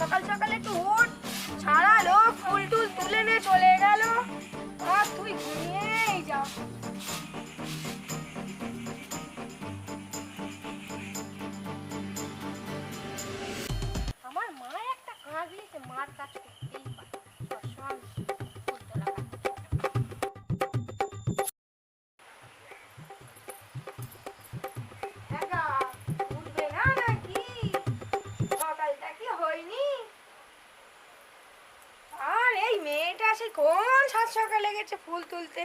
সকাল সকালে একটু উঠ। ছাড়ালো ফুল টুল তুলে নিয়ে চলে গেল। আর তুই ঘুমিয়েই যা। আমার মা একটা দিয়েছে, মার কাজ তুলতে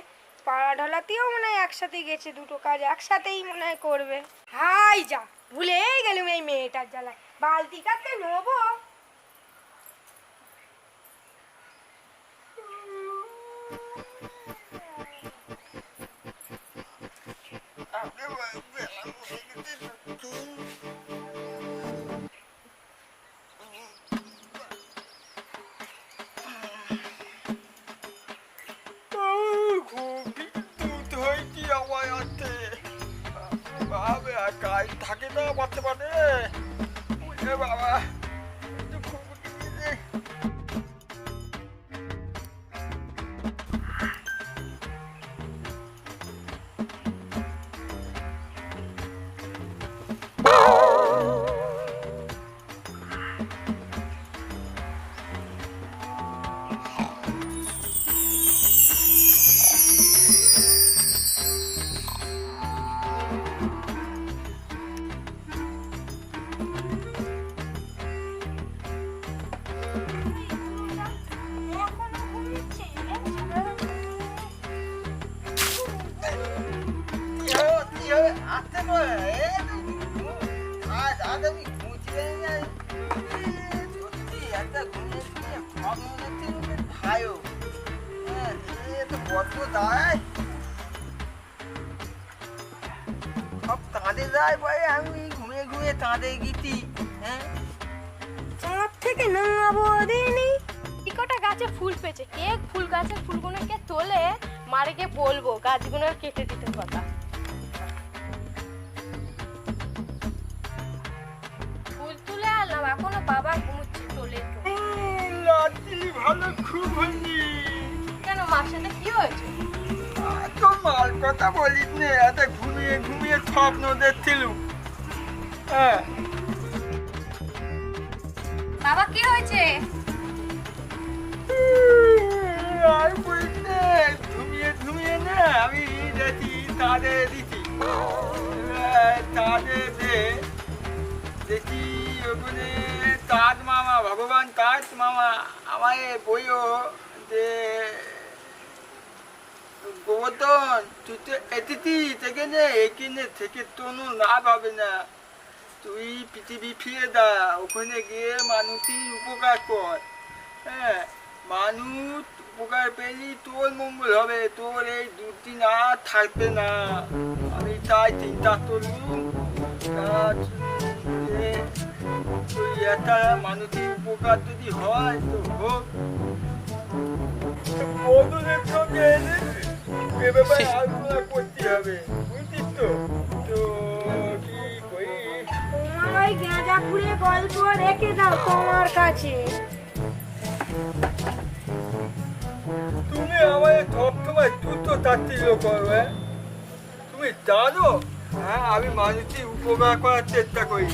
পাড়া ঢলাতেও মনে হয় একসাথে গেছে দুটো কাজ, একসাথেই মনে হয় করবে। হাই যা, ভুলেই গেলুম এই মেয়েটার জ্বালায়। বালতি কাছে নেব। থাকে না বাড়তে পারে বাবা। দাঁড়ায় সব তাঁদে যায় পরে আমি ঘুমিয়ে ঘুমিয়ে তাঁদে গিয়েছি হ্যাঁ? চাঁদ থেকে নামাবো দিনই। কি কটা গাছে ফুল পেয়েছে। কে ফুল গাছের ফুলগুলোকে তোলে মারেকে বলব গাছগুলো কেটে দিতে কথা। ফুল তুলে আনলাম এখনও বাবা ঘুমুচ্ছে তোলে ভালো খুব হয়নি। মার সাথে কি হয়েছে? তো মাল কথা বলিস নে এত ঘুমিয়ে ঘুমিয়ে স্বপ্ন দেখছিল। হ্যাঁ। বাবা কি হয়েছে? আর বলতে ঘুমিয়ে ঘুমিয়ে না আমি দেখি তাদের দিছি তাদের দে। দেখি ওখানে তাজ মামা ভগবান তাজ মামা আমায় বইও যে গোবর্ধন, তুই তো এতিথি থেকে নে এখানে থেকে তোনো লাভ হবে না। তুই পৃথিবী ফিরে দা, ওখানে গিয়ে মানুষই উপকার কর। হ্যাঁ মানুষ উপকার পেলি তোর মঙ্গল হবে, তোর এই দুদিন আর থাকবে না। আমি তাই চিন্তা করলুম একটা মানুষের উপকার যদি হয়, তো হোক। মধুরের সঙ্গে এ ব্যাপারে আলোচনা করতে হবে বুঝছিস তো তো কি তোমার ওই গাঁজা ফুলে গল্প রেখে দাও তোমার কাছে। তুমি আমায় সবসময় দ্রুত তাচ্ছিল্য করো হ্যাঁ? তুমি জানো? হ্যাঁ আমি মানুষের উপকার করার চেষ্টা করি।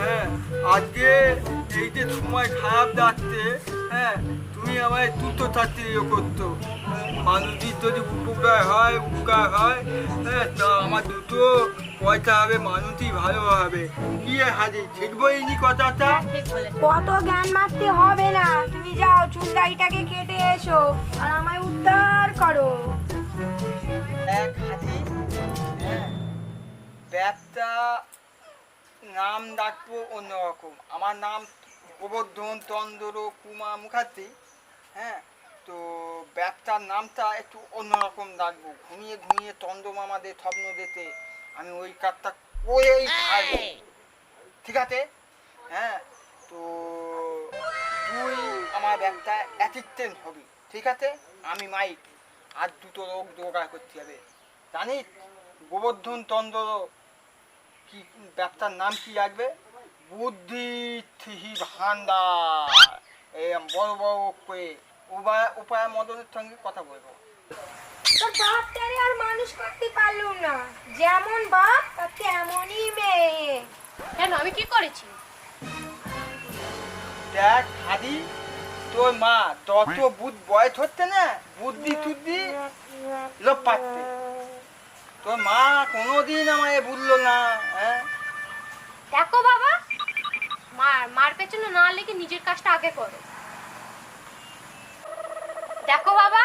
হ্যাঁ আজকে এই যে সময় খারাপ যাচ্ছে হ্যাঁ তুমি আমায় দ্রুত তাচ্ছিল্য করতো। মানুষের যদি উপকার হয় উপকার হয় হ্যাঁ তা আমার দুটো পয়সা হবে মানুষই ভালো হবে। কি হাজি ঠিক বলিনি কথাটা? কত জ্ঞান মারতে হবে না। তুমি যাও চুলদাইটাকে কেটে এসো আর আমায় উদ্ধার করো। এক হাতি হ্যাঁ ব্যবসা নাম ডাকবো অন্যরকম। আমার নাম গোবর্ধন চন্দ্র কুমা মুখার্জি হ্যাঁ? তো ব্যবসার নামটা একটু অন্যরকম ডাকবো ঘুমিয়ে ঘুমিয়ে চন্দ্র মামাদের স্বপ্ন দেখতে আমি ওই কাজটা করেই খাইব ঠিক আছে? হ্যাঁ? তো তুই আমার ব্যবসা অ্যাসিস্ট্যান্ট হবি। ঠিক আছে? আমি মাইক। আর দুটো রোগ জোগাড় করতে হবে। জানিস? গোবর্ধন চন্দ্র কি ব্যবসার নাম কি রাখবে? বুদ্ধি থিহি ভান্ডার এই বড় বড় করে উপায় উপায় মদনের সঙ্গে কথা বলব। তোর বাপটারে আর মানুষ করতে পারলুম না। যেমন বাপ তার তেমনই মেয়ে। কেন? আমি কি করেছি? দেখ হাদি তোর মা তত বুধ বয়স হচ্ছে না বুদ্ধি টুদ্ধি লোপ পাচ্ছে। তোর মা কোনোদিন আমায় বুঝলো না হ্যাঁ? দেখো বাবা মার মার পেছনে না লেগে নিজের কাজটা আগে করো। দেখো বাবা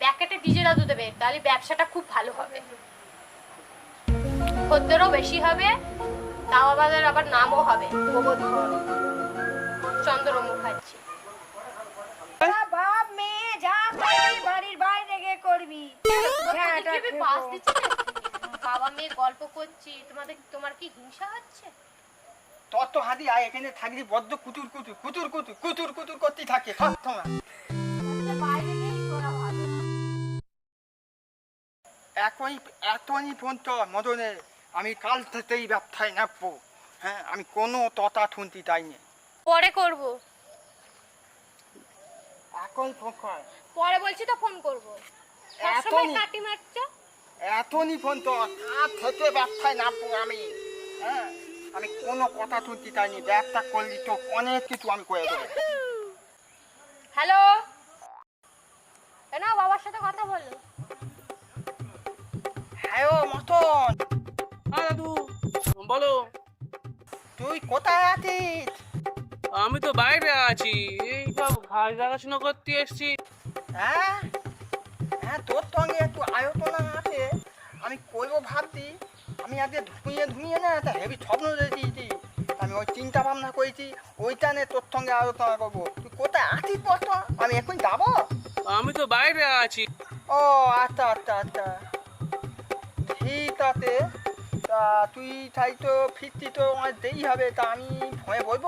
ব্যাকেটে ডিজেল আদু দেবে তাহলে ব্যবসাটা খুব ভালো হবে। খদ্দেরও বেশি হবে দাওয়াবাদের আবার নামও হবে চন্দ্র মুখার্জি। তা বাপ মেয়ে যা করবি বাড়ির বাইরে গিয়ে করবি। হ্যাঁ? বাবা মেয়ে গল্প করছি তোমাদের তোমার কি হিংসা হচ্ছে? তত হাদি আয় এখানে থাকলি বদ্ধ কুতুর কুতুর কুতুর কুতুর কুতুর কুতুর করতেই থাকে সব সময়। বাইরে গিয়েই করা ভালো এখনই এখনই ফোন তো মদনে আমি কাল থেকেই ব্যবসায় নামবো। হ্যাঁ আমি কোনো চাইনি পরে করব। এখন ফোন কর পরে বলছি তো ফোন করব। সবসময় এখনই কাটি মারছো? এখনই ফোন তো কাল থেকে ব্যবসায় নামবো আমি। হ্যাঁ। আমি কোনো কথা শুনতে চাইনি। ব্যবসা করলি তো অনেক কিছু আমি করে দেবো। হ্যালো? কেন বাবার সাথে কথা বলল হ্যাঁ ও মতন। হ্যাঁ দাদু। বলো। তুই কোথায় আছিস? আমি তো বাইরে আছি। এই সব ঘাস দেখাশোনা করতে এসছি। হ্যাঁ? হ্যাঁ তোর সঙ্গে একটু আয়তনা আছে। আমি করব ভাবছি। আমি আগে ধুমিয়ে ধুমিয়ে না একটা হেভি স্বপ্ন দেখেছি আমি ওই চিন্তা ভাবনা করেছি ওইটা নিয়ে তোর সঙ্গে আলোচনা করব। তুই কোথায় আছিস বলতো আমি এখন যাব? আমি তো বাইরে আছি। ও আচ্ছা আচ্ছা আচ্ছা। ঠিক আছে। তা তুই তাই তো ফিরতি তো আমার দেরি হবে তা আমি ফোনে বলব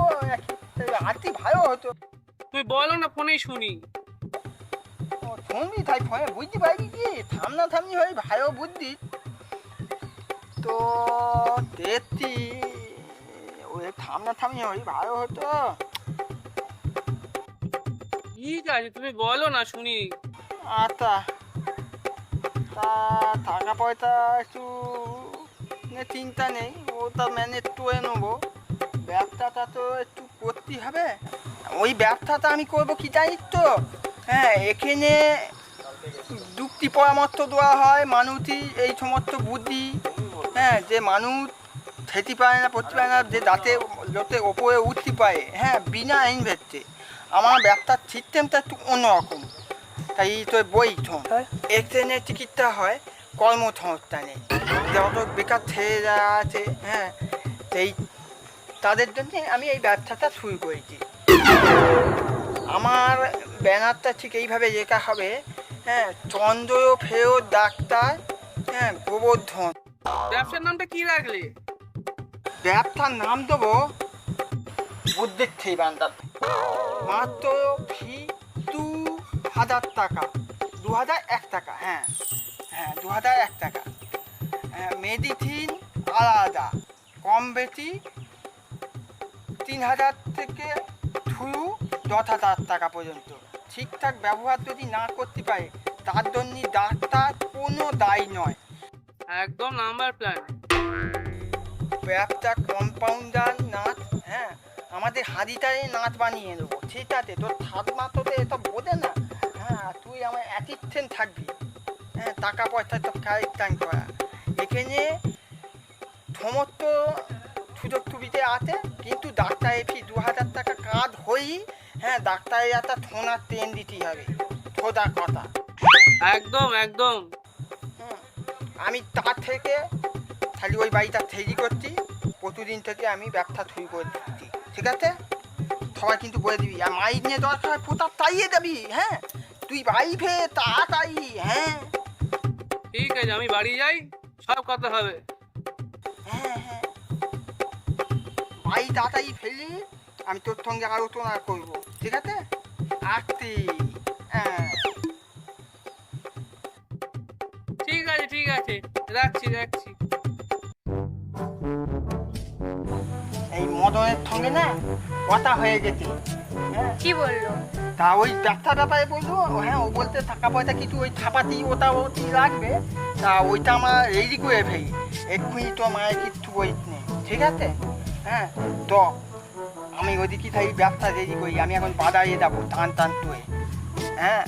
আজকে ভালো হতো। তুই বলো না ফোনেই শুনি। ও, শুনবি তাই ফোনে বুঝতে পারবি কি থামনা থামনি হয়ে ভালো বুদ্ধি। তো দেখছি ওই হয়ে ভালো হতো। ঠিক আছে তুমি বলো না শুনি। আচ্ছা। তা টাকা পয়সা একটু চিন্তা নেই ওটা ম্যানেজ করে নেব। ব্যবসাটা তো একটু করতেই হবে। ওই ব্যবসাটা আমি করব কি জানিস তো? হ্যাঁ এখানে যুক্তি পরামর্শ দেওয়া হয় মানুষই এই সমস্ত বুদ্ধি হ্যাঁ যে মানুষ খেতে পারে না পড়তে পারে না যে দাঁতে যাতে ওপরে উঠতে পারে হ্যাঁ বিনা আইন ইনভেস্টে আমার ব্যবসার সিস্টেমটা একটু অন্যরকম। তাই তো বই শোন। ট্রেনের চিকিৎসা হয় কর্মসংস্থানে। যত বেকার ছেলেরা আছে হ্যাঁ সেই তাদের জন্য আমি এই ব্যবসাটা শুরু করেছি। আমার ব্যানারটা ঠিক এইভাবে লেখা হবে হ্যাঁ চন্দ্র ফেরত ডাক্তার হ্যাঁ গোবর্ধন। ব্যবসার নামটা কি রাখলে? ব্যবসার নাম দেবো বুদ্ধির বান্দার। মাত্র ফি দু হাজার টাকা। দু হাজার এক টাকা হ্যাঁ। হ্যাঁ দু হাজার এক টাকা। হ্যাঁ মেডিসিন আলাদা। কম বেশি তিন হাজার থেকে শুরু দশ হাজার টাকা পর্যন্ত। ঠিকঠাক ব্যবহার যদি না করতে পারে, তার জন্য ডাক্তার কোনো দায়ী নয়। একদম নাম্বার প্ল্যান। ব্যবসা কম্পাউন্ডার নাচ হ্যাঁ আমাদের হাঁড়িটারে নাচ বানিয়ে দেবো ঠিক আছে? তোর ঠাকমা তোদের এটা বোঝে না? হ্যাঁ তুই আমার অ্যাটিকশন থাকবি। হ্যাঁ টাকা পয়সা তো কালেকশন করা। এখানে সমস্ত সুযোগ সুবিধে আছে কিন্তু ডাক্তারের ফি দু হাজার টাকা কাজ হয়েই হ্যাঁ ডাক্তারের একটা থোনার ট্রেন দিতেই হবে। সোজা কথা। একদম একদম। আমি তার থেকে খালি ওই বাড়িটা তৈরি করছি প্রতিদিন থেকে আমি ব্যবসা শুরু করে দিচ্ছি ঠিক আছে? সবাই কিন্তু বলে দিবি আর মাইক নিয়ে দরকার পোতা তাইয়ে যাবি হ্যাঁ? তুই বাড়ি ফে তাড়াতাড়ি হ্যাঁ? ঠিক আছে আমি বাড়ি যাই সব কথা হবে। হ্যাঁ হ্যাঁ। বাড়ি তাড়াতাড়ি ফেলি আমি তোর সঙ্গে আলোচনা করব ঠিক আছে? আসছি। হ্যাঁ। ঠিক আছে রাখছি রাখছি। এই মদনের সঙ্গে না কথা হয়ে গেছে হ্যাঁ? কি বলল? তা ওই ব্যবসা ব্যাপারে বলব হ্যাঁ ও বলতে টাকা পয়সা কিছু ওই ছাপাতি ওটা ওটি লাগবে তা ওইটা আমার রেডি করে ফেলি এক্ষুনি তো মায়ের কিচ্ছু বলিস নেই ঠিক আছে? হ্যাঁ তো আমি ওদিকে থাকি ব্যবসা রেডি করি আমি এখন বাজারে যাব টান টান তুই হ্যাঁ?